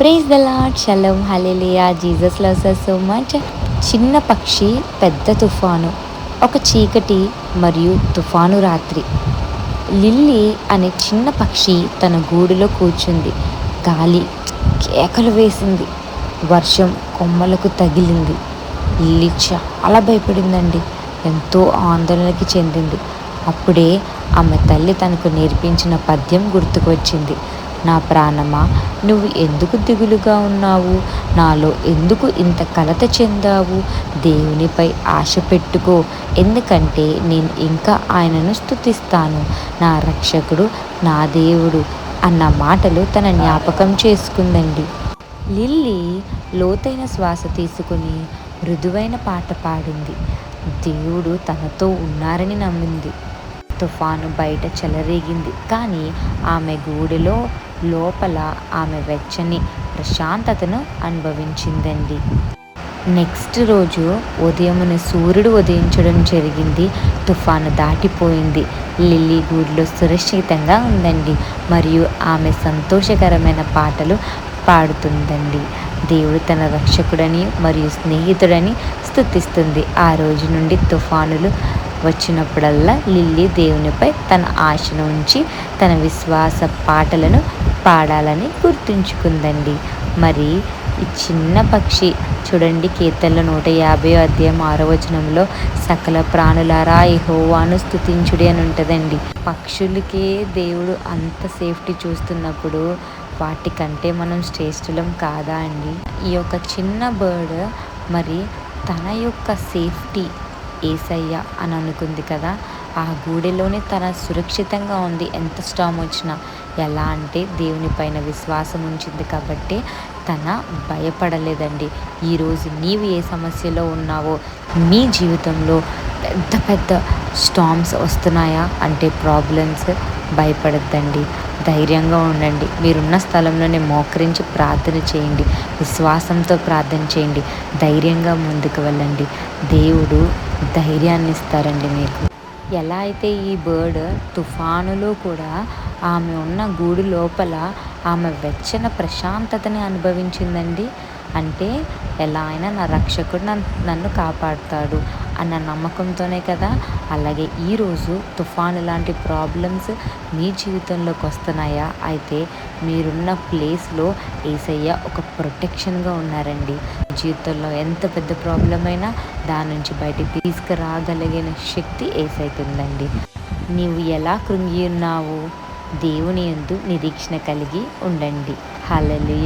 Praise the Lord shalom hallelujah Jesus loves so much చిన్న పక్షి పెద్ద తుఫాను. ఒక చీకటి మరియు తుఫాను రాత్రి. లిల్లీ అనే చిన్న పక్షి తన గూడులో కూర్చుంది. గాలి కేకలు వేసింది. వర్షం కొమ్మలకు తగిలింది. లిల్లీ చాలా భయపడిందండి. ఎంతో ఆందోళనకి చెందింది. అప్పుడే ఆమె తల్లి తనకు నేర్పించిన పద్యం గుర్తుకు వచ్చింది నా ప్రాణమా? నువ్వు ఎందుకు దిగులుగా ఉన్నావు? నాలో ఎందుకు ఇంత కలత చెందావు? దేవునిపై ఆశ పెట్టుకో. ఎందుకంటే నేను ఇంకా ఆయనను స్థుతిస్తాను నా రక్షకుడు నా దేవుడు అన్న మాటలు తన జ్ఞాపకం చేసుకుందండి. లిల్లీ లోతైన శ్వాస తీసుకుని మృదువైన పాట పాడింది. దేవుడు తనతో ఉన్నారని నమ్మింది. తుఫాను బయట చెలరేగింది. కానీ ఆమె గూడెలో లోపల ఆమె వెచ్చని ప్రశాంతతను అనుభవించిందండి. నెక్స్ట్ రోజు ఉదయమున సూర్యుడు ఉదయించడం జరిగింది. తుఫాను దాటిపోయింది. లిల్లీ గూడ్లో సురక్షితంగా ఉందండి. మరియు ఆమె సంతోషకరమైన పాటలు పాడుతుందండి. దేవుడు తన రక్షకుడని మరియు స్నేహితుడని స్థుతిస్తుంది ఆ రోజు నుండి తుఫానులు వచ్చినప్పుడల్లా లిల్లీ దేవునిపై తన ఆశను ఉంచి తన విశ్వాస పాటలను పాడాలని గుర్తుంచుకుందండి. మరి ఈ చిన్న పక్షి చూడండి కీర్తనలో నూట యాభై అధ్యాయం ఆరో వచనంలో సకల ప్రాణులారా హోవాను స్థుతించుడి అని ఉంటుందండి. పక్షులకే దేవుడు అంత సేఫ్టీ చూస్తున్నప్పుడు వాటికంటే మనం శ్రేష్ఠులం కాదా అండి? ఈ యొక్క చిన్న బర్డ్ మరి తన యొక్క సేఫ్టీ ఏసయ్య అని అనుకుంది కదా. ఆ గూడెలోనే తన సురక్షితంగా ఉంది. ఎంత స్టామ్ వచ్చినా ఎలా అంటే దేవుని పైన విశ్వాసం ఉంచింది కాబట్టి తన భయపడలేదండి. ఈరోజు నీవు ఏ సమస్యలో ఉన్నావో మీ జీవితంలో పెద్ద పెద్ద స్టామ్స్ వస్తున్నాయా అంటే ప్రాబ్లమ్స్ భయపడద్దండి. ధైర్యంగా ఉండండి. మీరున్న స్థలంలోనే మోకరించి ప్రార్థన చేయండి. విశ్వాసంతో ప్రార్థన చేయండి. ధైర్యంగా ముందుకు వెళ్ళండి. దేవుడు ధైర్యాన్ని ఇస్తారండి మీకు. ఎలా అయితే ఈ బర్డ్ తుఫానులో కూడా ఆమె ఉన్న గూడు లోపల ఆమె వెచ్చన ప్రశాంతతని అనుభవించిందండి. అంటే ఎలా అయినా నా రక్షకుడు నన్ను కాపాడుతాడు. అన్న నమ్మకంతోనే కదా? అలాగే ఈరోజు తుఫాను లాంటి ప్రాబ్లమ్స్ మీ జీవితంలోకి వస్తున్నాయా? అయితే మీరున్న ప్లేస్లో ఏసయ్య ఒక ప్రొటెక్షన్గా ఉన్నారండి. జీవితంలో ఎంత పెద్ద ప్రాబ్లం అయినా దాని నుంచి బయటికి తీసుకురాగలిగిన శక్తి ఏసైతుందండి నీవు ఎలా కృంగి ఉన్నావు? దేవుని ఎందు నిరీక్షణ కలిగి ఉండండి. హలలు